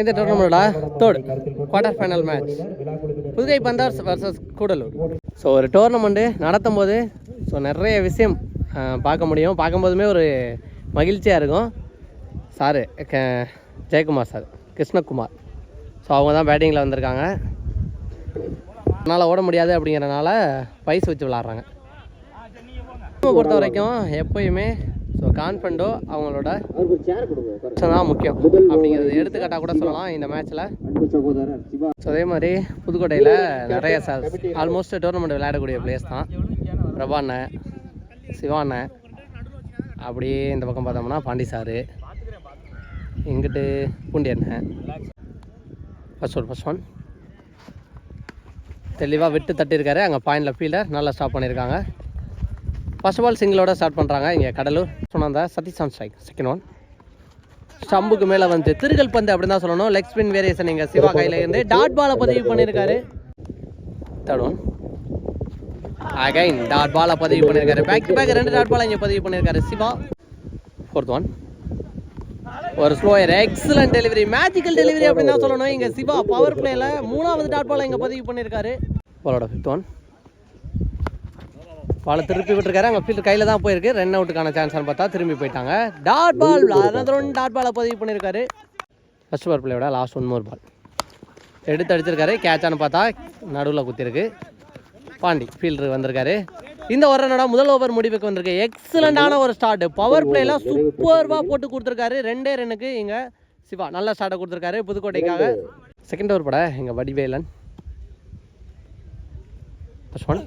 இந்த டோர்னமெண்டோட third quarter final match Pudukai panthers versus Gudalur. So ஒரு tournament நடத்தும் போது ஸோ நிறைய விஷயம் பார்க்க முடியும். பார்க்கும்போதுமே ஒரு மகிழ்ச்சியாக இருக்கும். சாரு க ஜெயக்குமார் சார் கிருஷ்ணகுமார். ஸோ அவங்க தான் பேட்டிங்கில் வந்திருக்காங்க. அதனால் ஓட முடியாது அப்படிங்கிறனால பைஸ் வச்சு விளாட்றாங்க பொறுத்த வரைக்கும் எப்பயுமே ஸோ கான்ஃபிடண்டோ அவங்களோட. தான் முக்கியம். அப்படிங்கிறது எடுத்துக்காட்டாக கூட சொல்லலாம் இந்த மேட்ச்சில் ஸோ அதே மாதிரி புதுக்கோட்டையில் நிறைய சார் ஆல்மோஸ்ட் டோர்னமெண்ட் விளையாடக்கூடிய பிளேஸ் தான். பிரபா அண்ணன் சிவா அண்ணன் அப்படியே இந்த பக்கம் பார்த்தோம்னா பாண்டி சாரு இங்கிட்டு பூண்டி அண்ணன். ஃபர்ஸ்ட் ஒன் ஃபர்ஸ்ட் ஒன் தெளிவாக விட்டு தட்டியிருக்காரு. அங்கே பாயிண்டில் ஃபீல்டர் நல்லா ஸ்டாப் பண்ணியிருக்காங்க. ஃபர்ஸ்ட் ஆஃப் ஆல் சிங்கிளோட ஸ்டார்ட் பண்ணுறாங்க இங்கே கடலூர் சொன்னாங்க Sathish on strike second one ஸ்டம்புக்கு மேலே வந்து திருகல் பந்து அப்படின்னு தான் சொல்லணும். லெக் ஸ்பின் வேரியேஷன் இங்கே சிவா கையில் இருந்து டாட் பாலை பதிவு பண்ணியிருக்காரு தேர்ட் ஒன் அகைன் டாட் பாலை பதிவு பண்ணியிருக்காரு பேக் டு பேக் ரெண்டு டாட் பாலை இங்கே பதிவு பண்ணியிருக்காரு சிவா. ஃபோர்த் ஒன் ஒரு slower excellent delivery magical delivery அப்படின்னு தான் சொல்லணும். இங்கே சிவா பவர் பிளேயில் மூணாவது டாட் பாலை இங்கே பதிவு பண்ணியிருக்காரு பாலோட ஃபிஃப்த் ஒன் பாலை திருப்பி விட்டுருக்காரு. அங்கே ஃபீல்டர் கையில் தான் போயிருக்கு. ரன் அவுட்டுக்கான சான்ஸ்னு பார்த்தா திரும்பி போயிட்டாங்க. டாட் பால் one டாட் பாலை பதிவு பண்ணியிருக்காரு. ஃபர்ஸ்ட் ஓவர் பிளேயோட லாஸ்ட் ஒன் மோர் பால் எடுத்து அடிச்சிருக்காரு. கேட்சான்னு பார்த்தா நடுவில் குத்திருக்கு. பாண்டி ஃபீல்டர் வந்திருக்காரு. இந்த ஓவரோட முதல் ஓவர் முடிவுக்கு வந்திருக்கு. எக்ஸலண்டான ஒரு ஸ்டார்ட் பவர் பிளேலாம் சூப்பர்வாக போட்டு கொடுத்துருக்காரு. ரெண்டே ரன்னுக்கு இங்கே சிவா நல்ல ஸ்டார்ட்டை கொடுத்துருக்காரு புதுக்கோட்டைக்காக. செகண்ட் ஓவர் பட இங்கே வடிவேலன். ஃபர்ஸ்ட் ஒன்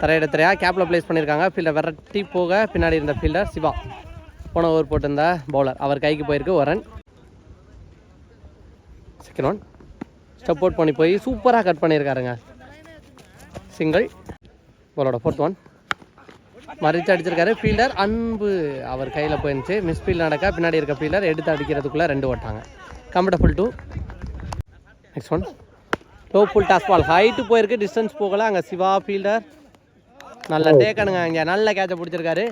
தரையிட தரையாக கேப்பில் ப்ளேஸ் பண்ணியிருக்காங்க ஃபீல்டர் விரட்டி போக பின்னாடி இருந்த ஃபீல்டர் சிவா. போன ஓவர் போட்டிருந்த பவுலர் அவர் கைக்கு போயிருக்கு ஒரு run second one step out பண்ணி போய் சூப்பராக கட் பண்ணியிருக்காருங்க. சிங்கிள் பாலோட ஃபோர்த் ஒன் மறித்து அடிச்சிருக்காரு ஃபீல்டர் அன்பு அவர் கையில் போயிருந்துச்சு. மிஸ் ஃபீல்ட் நடக்க பின்னாடி இருக்க ஃபீல்டர் எடுத்து அடிக்கிறதுக்குள்ளே ரெண்டு ஓட்டாங்க. Comfortable two next one low full toss ball height போயிருக்கு டிஸ்டன்ஸ் போகலை. அங்கே சிவா ஃபீல்டர் நல்ல டேக்கனுங்க இங்கே. நல்ல கேட்சை பிடிச்சிருக்காரு.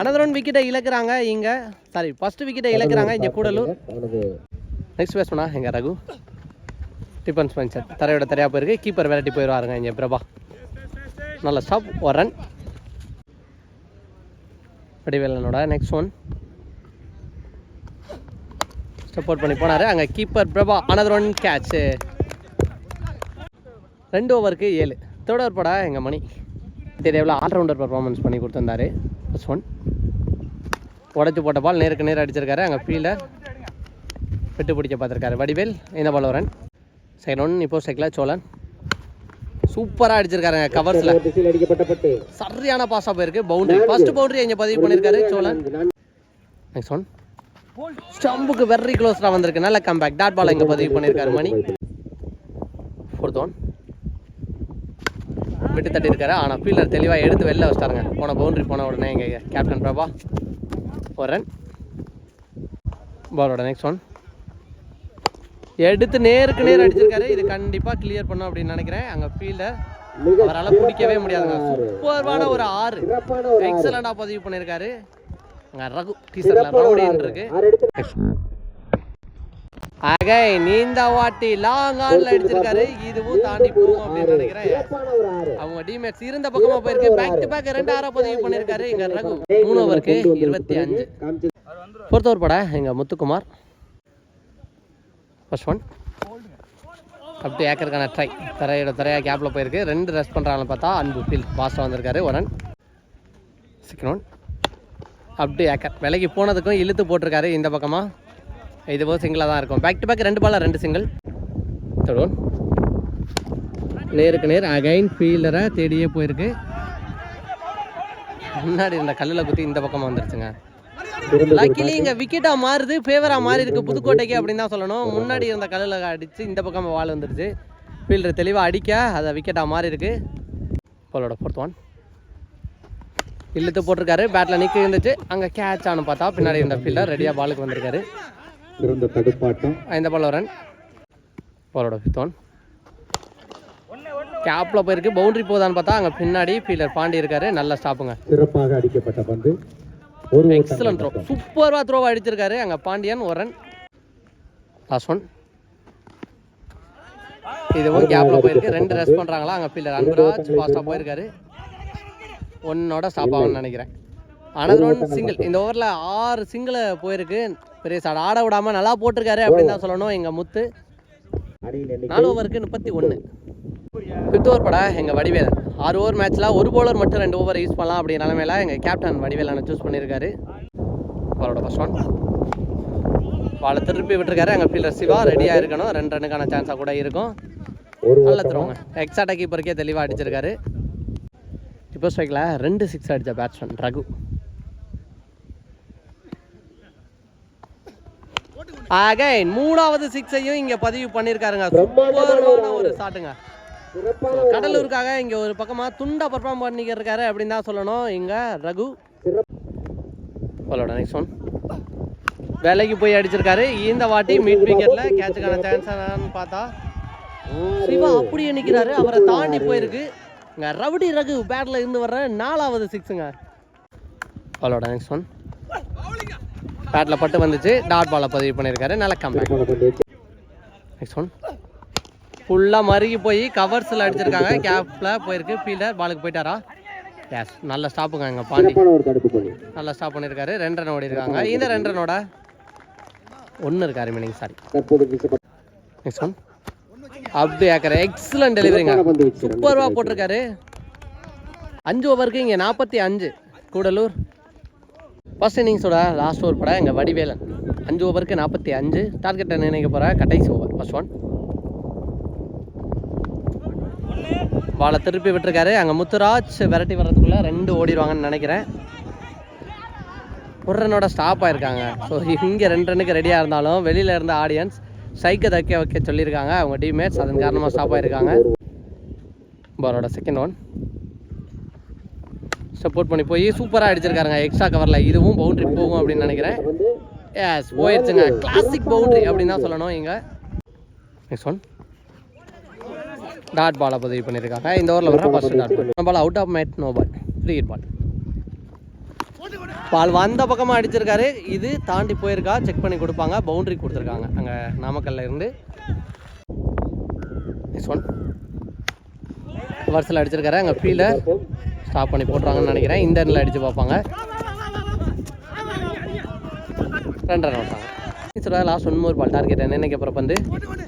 அனதர் ஒன் விக்கெட்டை இழக்கிறாங்க இங்கே. சாரி ஃபர்ஸ்ட் விக்கெட்டை இழக்கிறாங்க இங்கே கூடலூர். நெக்ஸ்ட் பேட்ஸ்மனா எங்க ரகு? டிஃபன் ஸ்பென்சர் தரையோட தரையா போயிருக்கு. கீப்பர் விரட்டி போயிடுவாருங்க இங்கே பிரபா. நல்ல ஸ்டாப் ஒரு ரன் வடிவேலனோட நெக்ஸ்ட் ஒன் அவுட் பண்ணி போனார். அங்கே keeper Prabha another one catch ரெண்டு ஓவருக்கு ஏழு. தேர்ட் ஓவர் பட எங்கள் மணி. தெரியாவில் ஆல்ரவுண்டர் பர்ஃபார்மன்ஸ் பண்ணி கொடுத்துருந்தாரு. ஃபர்ஸ்ட் ஒன் உடச்சி போட்ட பால் நேருக்கு நேர் அடிச்சிருக்காரு. அங்கே ஃபீல்டர் விட்டு பிடிக்க பார்த்துருக்காரு. வடிவேல் இந்த பால் வரன் செகண்ட் ஒன் இப்போ செக்கில் சோழன். சூப்பராக அடிச்சிருக்காருங்க கவர்ஸில் சரியான பாஸாக போயிருக்கு. பவுண்டரி ஃபர்ஸ்ட் பவுண்டரி இங்கே பதிவு பண்ணியிருக்காரு சோழன். நெக்ஸ்ட் ஒன் ஸ்டம்புக்கு வெரி க்ளோஸ்டாக வந்திருக்கு. நல்ல கம்பேக் டாட் பால் இங்கே பதிவு பண்ணியிருக்காரு மணி. ஃபோர்த் ஒன் விட்டு தட்டியிருக்காரு. ஆனால் ஃபீல்டர் தெளிவாக எடுத்து வெளில வச்சிட்டாருங்க. போன பவுண்ட்ரி போன உடனே எங்கள் கேப்டன் பிரபா. ஒரு ரன் பாலோட நெக்ஸ்ட் ஒன் எடுத்து நேருக்கு நேர் அடிச்சிருக்காரு. இது கண்டிப்பாக கிளியர் பண்ணும் அப்படின்னு நினைக்கிறேன். அங்கே ஃபீல்டர் அவரால் பிடிக்கவே முடியாதுங்க. சூப்பர்வான ஒரு ஆறு. எக்ஸலண்டாக பதிவு பண்ணியிருக்காரு. அங்கே ரகு டீசர்ல ரவுடின்னு இருக்கு. அகை நீந்த வாட்டி லாங் ஆன்ல அடிச்சிருக்காரு. இதுவும் தாண்டி போகும் அப்படின்னு நினைக்கிறேன். அவங்க டீமேட்ஸ் இருந்த பக்கமா போயிருக்கு. பேக் டு பேக் ரெண்டு ஆறா பதிவு பண்ணியிருக்காரு. இங்க ரகு மூணு ஓவருக்கு இருபத்தி அஞ்சு. ஃபோர்த் ஓவர் பட எங்க Muthukumar. First one up to ஏக்கருக்கான try தரையோட தரையா கேப்ல போயிருக்கு. ரெண்டு ரெஸ்ட் பண்றாங்கன்னு பார்த்தா அன்பு ஃபீல் பாஸ்டா வந்திருக்காரு. ஒரு run second one up to acre. விலைக்கு போனதுக்கும் இழுத்து போட்டிருக்காரு இந்த பக்கமா. இது போது சிங்கிளாக தான் இருக்கும். பேக் டு பேக் ரெண்டு பாலா ரெண்டு சிங்கிள் தேர்ட் நேருக்கு நேர் அகைன் ஃபீல்டரை தேடியே போயிருக்கு. முன்னாடி இருந்த கல்லில் குத்தி இந்த பக்கமாக வந்துருச்சுங்க. லக்கிலி இங்கே விக்கெட்டாக மாறுது ஃபேவராக மாறி இருக்கு புதுக்கோட்டைக்கு அப்படின்னு தான் சொல்லணும். முன்னாடி இருந்த கல்லில் அடிச்சு இந்த பக்கம் வால் வந்துருச்சு. ஃபீல்டர் தெளிவாக அடிக்க அதை விக்கெட்டாக மாறி இருக்கு. பாலோட ஃபோர்த் ஒன் இழுத்து போட்டிருக்காரு. பேட்டில் நிற்க இருந்துச்சு. அங்கே கேட்ச் ஆனு பார்த்தா பின்னாடி இருந்த ஃபீல்டர் ரெடியாக பாலுக்கு வந்திருக்காரு. சிறந்த தடுப்பாட்டம். இந்த பால் ரன் பாலோட ஃபிஃப்த் ஒன் கேப்பில் போயிருக்கு. பவுண்டரி போதான்னு பார்த்தா அங்கே பின்னாடி ஃபீல்டர் பாண்டி இருக்காரு. நல்ல ஸ்டாப்புங்க சிறப்பாக அடிக்கப்பட்ட பந்து. ஒரு எக்ஸலன்ட் த்ரோ சூப்பராக த்ரோ அடிச்சிருக்காரு. அங்கே பாண்டியன் ஒரு ரன் லாஸ்ட் ஒன் இதுவும் கேப்பில் போயிருக்கு. ரெண்டு ரெஸ்ட் பண்ணுறாங்களா அங்கே ஃபீல்டர் அன்பராஜ் ஃபாஸ்ட்டாக போயிருக்காரு. ஒன்னோட ஸ்டாப் ஆகும்னு நினைக்கிறேன். அனதர் ஒன் சிங்கிள் இந்த ஓவரில் ஆறு சிங்கிளை போயிருக்கு. பெரிய சாட் ஆட விடாமல் நல்லா போட்டிருக்காரு அப்படின்னு தான் சொல்லணும் எங்கள் முத்து. நாலு ஓவருக்கு முப்பத்தி ஒன்று ஃபிஃப்த் ஓவர் பட எங்கள் வடிவேலன் ஆறு ஓவர் மேட்ச்சில் ஒரு bowler மட்டும் ரெண்டு ஓவர் யூஸ் பண்ணலாம் அப்படிங்கிற நிலமையில எங்கள் கேப்டன் வடிவேலனை சூஸ் பண்ணியிருக்காரு. அவரோட ஃபர்ஸ்ட் ஒன் பாலை திருப்பி விட்டுருக்காரு. எங்கள் ஃபீல்டர் சிவா ரெடியாக இருக்கணும். ரெண்டு ரன்னுக்கான சான்ஸாக கூட இருக்கும். நல்ல தருவாங்க. எக்ஸாட்டா கீப்பருக்கே தெளிவாக அடிச்சிருக்காரு. இப்போ ஸ்ட்ரைக்கில் ரெண்டு சிக்ஸ் அடித்த பேட்ஸ்மேன் ரகு. அகைன் மூணாவது சிக்ஸையும் இங்கே பதிவு பண்ணியிருக்காருங்க சூப்பரான ஒரு ஷாட்டுங்க கடலூருக்காக இங்கே ஒரு பக்கமாக துண்டா பர்ஃபார்ம் பண்ணிக்கிட்டு இருக்காரு அப்படின்னு தான் சொல்லணும். இங்கே ரகு. அவளோட நெக்ஸ்ட் ஒன் வேலைக்கு போய் அடிச்சிருக்காரு. இந்த வாட்டி மிட் விக்கெட்டில் கேட்சுக்கான சான்ஸ் பார்த்தா. சிவா அப்படியே நிற்கிறாரு அவரை தாண்டி போயிருக்கு. இங்கே ரவுடி ரகு பேட்டில் இருந்து வர்ற நாலாவது சிக்ஸுங்க அவளோட நெக்ஸ்ட் ஒன் பேட்டில் பட்டு வந்துச்சு. டாட் பாலை பதிவு பண்ணியிருக்காரு. நல்ல கம்பேக். நெக்ஸ்ட் ஒன் ஃபுல்லாக மருகி போய் கவர்ஸில் அடிச்சிருக்காங்க. கேப்பில் போயிருக்கு. ஃபீல்டர் பாலுக்கு போயிட்டாரா? எஸ் நல்ல ஸ்டாப்புங்க எங்கள் பாண்டி. நல்லா ஸ்டாப் பண்ணியிருக்காரு. ரெண்டு ரன் ஓடி இருக்காங்க இந்த ரெண்டு ரனோட ஒன்று இருக்கா remaining sorry next one up to acre excellent டெலிவரிங்க சிறப்பான பந்து வீச்சு. சூப்பர்வா போட்டிருக்காரு. அஞ்சு ஓவருக்கு இங்கே நாற்பத்தி அஞ்சு. கூடலூர். ஃபஸ்ட் இன்னிங்ஸோட லாஸ்ட் ஓவர் பட எங்கள் வடிவேலன். அஞ்சு ஓவருக்கு நாற்பத்தி அஞ்சு. டார்கெட்டை நினைக்க போகிற கடைசி ஓவர் ஃபஸ்ட் ஒன் பாலை திருப்பி விட்டுருக்காரு. அங்கே முத்துராஜ் விரட்டி வர்றதுக்குள்ளே ரெண்டு ஓடிடுவாங்கன்னு நினைக்கிறேன். ஒரு ரன்னோட ஸ்டாப் ஆயிருக்காங்க. ஸோ இங்கே ரெண்டு ரன்னுக்கு ரெடியாக இருந்தாலும் வெளியில் இருந்த ஆடியன்ஸ் சைக்கை தைக்க வைக்க சொல்லியிருக்காங்க. அவங்க டீம்மேட்ஸ் அதன் காரணமாக ஸ்டாப் ஆயிருக்காங்க. பாலோட செகண்ட் ஒன் சப்போர்ட் பண்ணி போய் சூப்பராக அடிச்சிருக்காருங்க. எக்ஸ்ட்ரா கவரில் இதுவும் பவுண்டரி போகும் அப்படின்னு நினைக்கிறேன். எஸ் போயிடுச்சுங்க கிளாசிக் பவுண்டரி அப்படின்னு தான் சொல்லணும் இங்கே. நெக்ஸ்ட் ஒன் டாட் பாலை பதிவு பண்ணியிருக்காங்க. இந்த ஓவரில் வர first dot ball ball out of made no ball free ball ball வந்த பக்கமாக அடிச்சிருக்காரு. இது தாண்டி போயிருக்கா. செக் பண்ணி கொடுப்பாங்க. பவுண்டரி கொடுத்துருக்காங்க. அங்கே நாமக்கல்ல இருந்து. நெக்ஸ்ட் ஒன் வருஷத்தில் அடிச்சிருக்காரு. அங்கே ஃபீல்டர் ஸ்டாப் பண்ணி போட்டுருவாங்கன்னு நினைக்கிறேன். இந்த எண்ணில் அடித்து பார்ப்பாங்க ரெண்டு ரன் விட்டாங்க சொல்ல last one more ball target என்னைக்கு அப்புறம் வந்து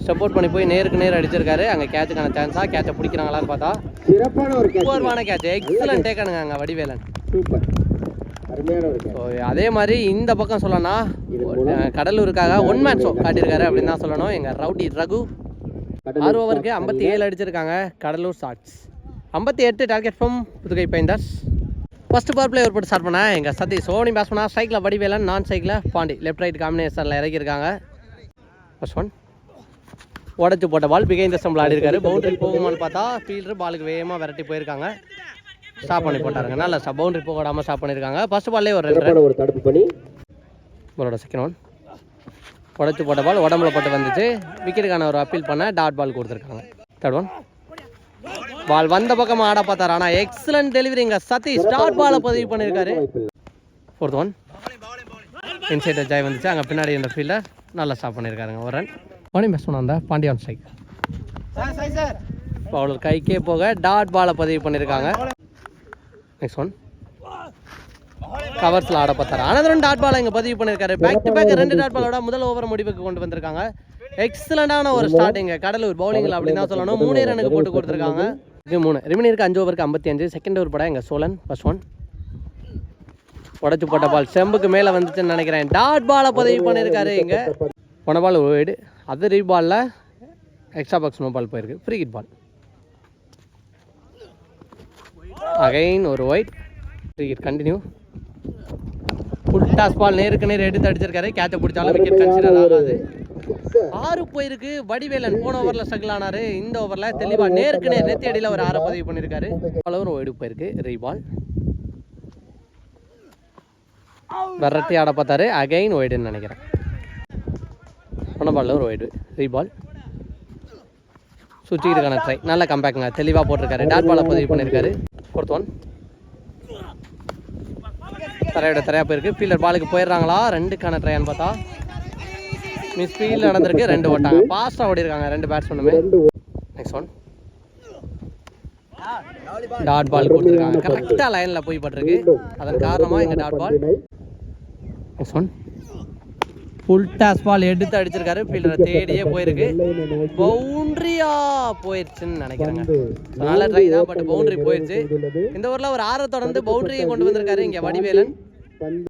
சப்போர்ட் பண்ணி போய் நேருக்கு நேர் அடிச்சிருக்காரு. அங்கே கேட்சுக்கான சான்ஸா கேட்சை பிடிக்கிறாங்களான்னு பார்த்தா. சூப்பர்வான கேட்ச் எக்ஸலன்ட் டேக்கனுங்க அங்கே வடிவேலன். சூப்பர். அதே மாதிரி இந்த பக்கம் சொல்லணும்னா அஹ், கடலூருக்காக ஒன் மேட்ச் ஷோ காட்டியிருக்காரு அப்படின்னு தான் சொல்லணும். எங்கள் ரவுடி ரகு ஆறு ஓவருக்கு ஐம்பத்தி ஏழு அடிச்சிருக்காங்க. கடலூர் ஷாட்ஸ் ஐம்பத்தி எட்டு target from Pudukai panthers first power play ஒரு போட்டு ஸ்டார்ட் பண்ணேன் எங்கள் சதி சோனி பேஸ் பண்ணா ஸ்ட்ரைக்கில் வடிவேலன் நான் ஸ்ட்ரைக்கில் பாண்டி. லெஃப்ட் ரைட் காம்பினேஷனில் இறக்கியிருக்காங்க ஃபர்ஸ்ட் ஒன் உடச்சு போட்ட பால் பிகை இந்த ஸ்டம்பில் ஆடி இருக்காரு பவுண்டரி போகுமான்னு பார்த்தா ஃபீல்டர் பாலுக்கு வேகமாக விரட்டி போயிருக்காங்க. ஸ்டாப் பண்ணி போட்டாருங்க. நல்லா ஸ்டாப் பவுண்டரி போக விடாமல் ஸ்டாப் பண்ணியிருக்காங்க ஃபர்ஸ்ட் பால்லே ஒரு ரெண்டு ஒரு தடுப்பு பண்ணி பாலோட செகண்ட் ஒன் உடச்சு போட்ட பால் உடம்புல பட்டு வந்துச்சு. விக்கெட்டுக்கான ஒரு அப்பீல் பண்ண டாட் பால் கொடுத்துருக்காங்க. தேர்ட் ஒன் பால் வந்த பக்கம் ஆட பார்த்தாரு. ஆனால் எக்ஸலன்ட் டெலிவரிங்க சதீஷ். டாட் பாலை பதிவு பண்ணியிருக்காரு ஃபோர்த் ஒன் இன்சைட் ஜாய் வந்துச்சு. அங்கே பின்னாடி இந்த ஃபீல்டர் நல்லா ஸ்டாப் பண்ணியிருக்காருங்க ஒரு ரன் மணி பெஸ்ட் ஒன் அந்த பாண்டியான் ஸ்ட்ரைக் பவுலர் கைக்கே போக டாட் பாலை பதிவு பண்ணியிருக்காங்க நெக்ஸ்ட் ஒன் கவர்ஸில் ஆட பார்த்தாரு. அனதரன் டாட் பால் இங்கே பதிவு பண்ணியிருக்காரு பேக் டு பேக் ரெண்டு டாட் பாலோட முதல் ஓவர் முடிவுக்கு கொண்டு வந்திருக்காங்க. எக்ஸலண்டான ஒரு ஸ்டார்டிங் கடலூர் பவுலிங்கில் அப்படின்னு தான் சொல்லணும். மூணே ரனுக்கு போட்டு கொடுத்துருக்காங்க. இது மூணு. ரிமினியருக்கு அஞ்சு ஓவருக்கு ஐம்பத்தி அஞ்சு. செகண்ட் ஓவர் படம் எங்கள் சோழன் ஃபர்ஸ்ட் ஒன் உடச்சு போட்ட பால் செம்புக்கு மேலே வந்துச்சுன்னு நினைக்கிறேன். டாட் பாலை பதவி பண்ணியிருக்காரு இங்கே. போன பால் ஓய்டு அது ரீ பாலில் எக்ஸ்ட்ரா பாக்ஸ் நோ பால் போயிருக்கு. ஃப்ரீ கிட் பால் அகைன் ஒரு wide free hit continue full toss ball நேருக்கு நேர் எடுத்து அடிச்சிருக்காரு. கேட்சை பிடிச்சாலும் விக்கெட் கன்சிடர் ஆகாது. ஆறு போயிருக்கு. வடிவேலன் போன ஓவரில் ஸ்ட்ரகிள் ஆனாரு. இந்த ஓவரில் தெளிவாக நேருக்கு நேர் நெத்தி அடியில் ஒரு ஆறை பதிவு பண்ணியிருக்காரு. பால் ஒரு போயிருக்கு. ரீபால். விரட்டி ஆட பார்த்தாரு. அகைன் ஒய்டுன்னு நினைக்கிறேன். போன பாலில் ஒரு ஒய்டு ரீபால். சுற்றிக்கிட்டு ட்ரை நல்ல கம்பேக்குங்க தெளிவாக போட்டிருக்காரு. டாட் பாலை பதிவு பண்ணியிருக்காரு. ஃபோர்த் ஒன் தரையோட தரையாக போயிருக்கு. ஃபீல்டர் பாலுக்கு போயிடுறாங்களா? ரெண்டுக்கான ட்ரையான்னு பார்த்தா. மிஸ் ஃபீல்டு நடந்திருக்கு ரெண்டு ஓட்டாங்க. ஃபாஸ்ட்டாக ஓடி இருக்காங்க ரெண்டு பேட்ஸ்மேனுமே நெக்ஸ்ட் ஒன் டாட் பால் கொடுத்துருக்காங்க. கரெக்டாக லைனில் போய் பட்டிருக்கு. அதன் காரணமாக எங்கள் dot ball next one full toss ball எடுத்து அடிச்சிருக்காரு. ஃபீல்டரை தேடியே போயிருக்கு. பவுண்டரியா போயிடுச்சுன்னு நினைக்கிறேங்க. அதனால ட்ரை தான் பட் பவுண்டரி போயிடுச்சு. இந்த ஊரில் ஒரு ஆறை தொடர்ந்து பவுண்டரியை கொண்டு வந்திருக்காரு இங்கே வடிவேலன்.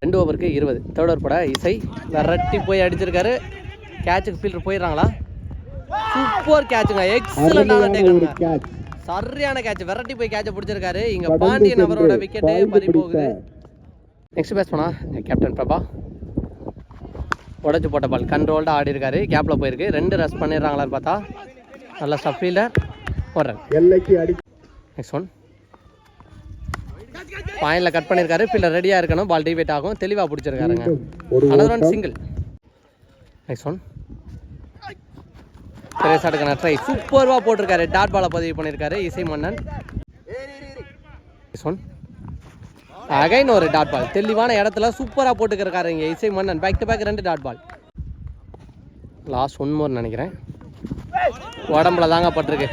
ரெண்டு ஓவருக்கு இருபது. தேர்ட் ஓவர் பட இசை. விரட்டி போய் அடிச்சிருக்காரு. கேட்சுக்கு ஃபீல்டர் போயிடுறாங்களா? சூப்பர் கேட்சுங்க எக்ஸலண்டான டேக்குங்க. சரியான கேட்ச் விரட்டி போய் கேட்சை பிடிச்சிருக்காரு. இங்க பாண்டியன் அவரோட விக்கெட்டு பறி போகுது நெக்ஸ்ட் பேட்ஸ் பண்ணா கேப்டன் பிரபா. உடச்சு போட்ட பால் கண்ட்ரோல்டாக ஆடி இருக்காரு கேப்பில் போயிருக்கு. ரெண்டு ரஸ் பண்ணிடுறாங்களான்னு பார்த்தா நல்ல ஸ்டஃப் ஃபீல்டர் அடி நெக்ஸ்ட் ஒன் பாயிண்டில் கட் பண்ணியிருக்காரு ஃபீல்டர் ரெடியாக இருக்கணும். பால் டிவேட் ஆகும். தெளிவாக பிடிச்சிருக்காருங்க. Another one single next one திரேசாட்டுக்கான try சூப்பர்வாக போட்டிருக்காரு. டாட் பாலை பதிவு பண்ணியிருக்காரு இசை மன்னன். ஒன் அகைன் ஒரு டாட் பால். தெளிவான இடத்துல சூப்பராக போட்டுக்கிருக்காரு இங்கே இசை மன்னன். பேக் டு பேக் ரெண்டு dot ball. Last one more நினைக்கிறேன். உடம்புல தாங்க பட்டிருக்கு.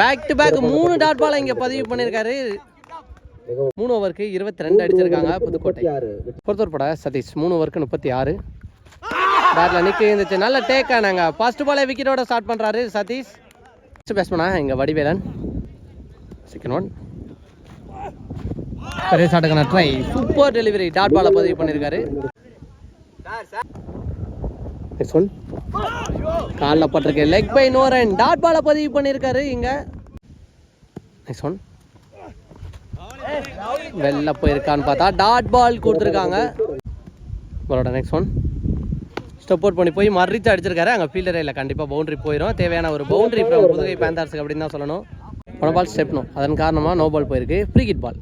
பேக் டு பேக் மூணு டாட் பாலை இங்கே பதிவு பண்ணியிருக்காரு. மூணு ஓவருக்கு இருபத்தி ரெண்டு அடிச்சிருக்காங்க புதுக்கோட்டை. முப்பத்தி பொறுத்தவர் பட சதீஷ். மூணு ஓவருக்கு முப்பத்தி ஆறு. பேட்டில் நிற்க இருந்துச்சு. நல்ல டேக் ஆனாங்க. ஃபர்ஸ்ட் பாலே விக்கெட்டோட ஸ்டார்ட் பண்ணுறாரு சதீஷ். ஃபஸ்ட் பேட்ஸ்மேனா இங்கே வடிவேலன். செகண்ட் ஒன் பெரிய ஷாட்டுக்கான ட்ரை சூப்பர் டெலிவரி டாட் பாலை பதிவு பண்ணியிருக்காரு நெக்ஸ்ட் ஒன் காலில் பட்டிருக்கு leg bye no run dot பாலை பதிவு பண்ணியிருக்காரு இங்கே. நெக்ஸ்ட் ஒன் வெளில போயிருக்கான்னு பார்த்தா டாட் பால் கொடுத்துருக்காங்க. பாலோட நெக்ஸ்ட் ஒன் ஸ்டெப் அவுட் பண்ணி போய் மறிச்சு அடிச்சிருக்காரு. அங்கே ஃபீல்டரே இல்லை கண்டிப்பாக பவுண்டரி போயிடும் தேவையான ஒரு பவுண்டரி ஃப்ரம் புதுகை பேந்தார்ஸுக்கு அப்படின்னு தான் சொல்லணும். போன பால் ஸ்டெப்னும் அதன் காரணமாக நோ பால் போயிருக்கு. Free hit ball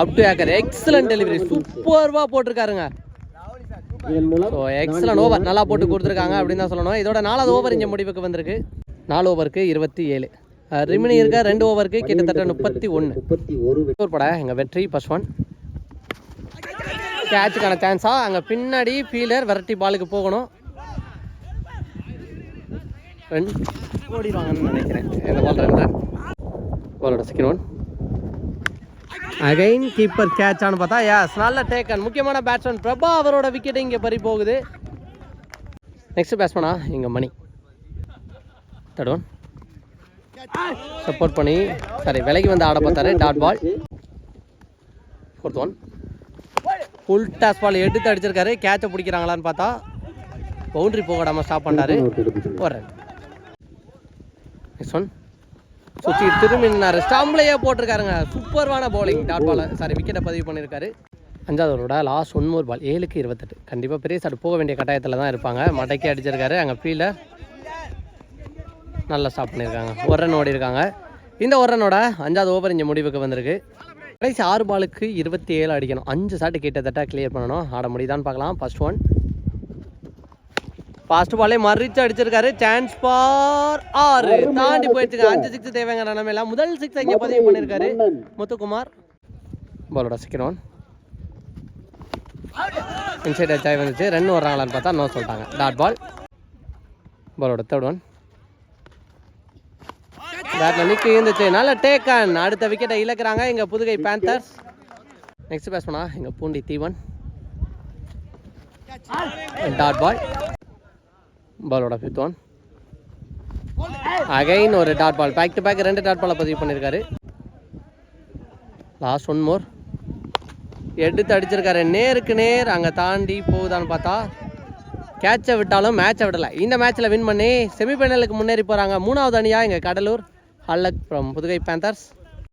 up to keeper excellent delivery சூப்பர்வாக போட்டிருக்காருங்க. ஸோ எக்ஸலன்ட் ஓவர் நல்லா போட்டு கொடுத்துருக்காங்க அப்படின்னு தான் சொல்லணும். இதோட நாலாவது ஓவர் இங்கே முடிவுக்கு வந்திருக்கு. நாலு ஓவருக்கு இருபத்தி ஏழு. ரிமினி இருக்க? ரெண்டு ஓவருக்கு கிட்டத்தட்ட முப்பத்தி ஒன்று முப்பத்தி ஒரு பட. எங்கள் வெற்றி ஒன் கேட்சுக்கான சான்ஸா அங்கே பின்னாடி ஃபீல்டர் விரட்டி பாலுக்கு போகணும். ரெண்டு ஓடிடுவாங்கன்னு நினைக்கிறேன். இந்த பால் ரெண்டு. பாலோட செகண்ட் ஒன் அகைன் கீப்பர் கேட்சான்னு பார்த்தா யாஸ் நல்ல டேக்கன் முக்கியமான பேட்ஸ்மேன் பிரபா அவரோட விக்கெட் இங்கே பறி போகுது. நெக்ஸ்ட் பேட்ஸ்மேனா இங்கே மணி. தேர்ட் ஒன் சப்போர்ட் பண்ணி சாரி விலகி வந்து ஆட பார்த்தாரு dot ball fourth one full toss ball எடுத்து அடிச்சிருக்காரு. கேட்சை பிடிக்கிறாங்களான்னு பார்த்தா பவுண்டரி போகாடாமல் ஸ்டாப் பண்ணாரு ஒரு நெக்ஸ்ட் ஒன் சுற்றி திரும்பினார் நின்னாரு. போட்டிருக்காருங்க. சூப்பர்வான பவுலிங் டாட் பால் சாரி விக்கெட்டை பதிவு பண்ணியிருக்காரு. அஞ்சாவது ஓவரோட லாஸ்ட் ஒன் ஒரு பால் ஏழுக்கு இருபத்தெட்டு. கண்டிப்பாக பெரிய சார் போக வேண்டிய கட்டாயத்தில் தான் இருப்பாங்க. மடக்கி அடிச்சிருக்காரு. அங்கே ஃபீல்டர் நல்லா ஸ்டாப் பண்ணியிருக்காங்க. ஒரு ரன் ஓடி இருக்காங்க இந்த ஒரு ரனோட அஞ்சாவது ஓவர் இங்கே முடிவுக்கு வந்திருக்கு. கடைசி ஆறு பாலுக்கு இருபத்தி ஏழு அடிக்கணும். அஞ்சு ஷாட்டு கிட்டத்தட்ட கிளியர் பண்ணணும். ஆட முடியுதான்னு பார்க்கலாம். ஃபர்ஸ்ட் ஒன் ஃபாஸ்ட் பாலே மறிச்சு அடிச்சிருக்காரு. சான்ஸ் ஃபார் ஆறு. தாண்டி போயிடுச்சுங்க. அஞ்சு சிக்ஸ் தேவைங்கிற நிலமையில முதல் சிக்ஸ் இங்கே பதிவு பண்ணியிருக்காரு முத்துக்குமார். பாலோட செகண்ட் ஒன் இன்சைட் அச்சாய் வந்துச்சு. ரன் வர்றாங்களான்னு பார்த்தா நோ சொல்லிட்டாங்க. டாட் பால் பாலோட தேர்ட் ஒன் பேட்டில் நிற்க இருந்துச்சு. நல்ல டேக்கன் அடுத்த விக்கெட்டை இழக்கிறாங்க இங்கே புதுகை பேந்தர்ஸ் நெக்ஸ்ட் பேட்ஸ்மனா இங்கே பூண்டி தீவன். டாட் பால் பாலோட ஃபிஃப்த் ஒன் அகைன் ஒரு dot ball back to back ரெண்டு டாட் பாலை பதிவு பண்ணியிருக்காரு லாஸ்ட் ஒன் மோர் எடுத்து அடிச்சிருக்காரு. நேருக்கு நேர் அங்கே தாண்டி போகுதான்னு பார்த்தா கேட்சை விட்டாலும் மேட்சை விடலை. இந்த மேட்ச்சில் வின் பண்ணி செமிஃபைனலுக்கு முன்னேறி போகிறாங்க மூணாவது அணியாக எங்கள் கடலூர்? ஹல்லக் ஃப்ரம் புதுகை பேந்தர்ஸ்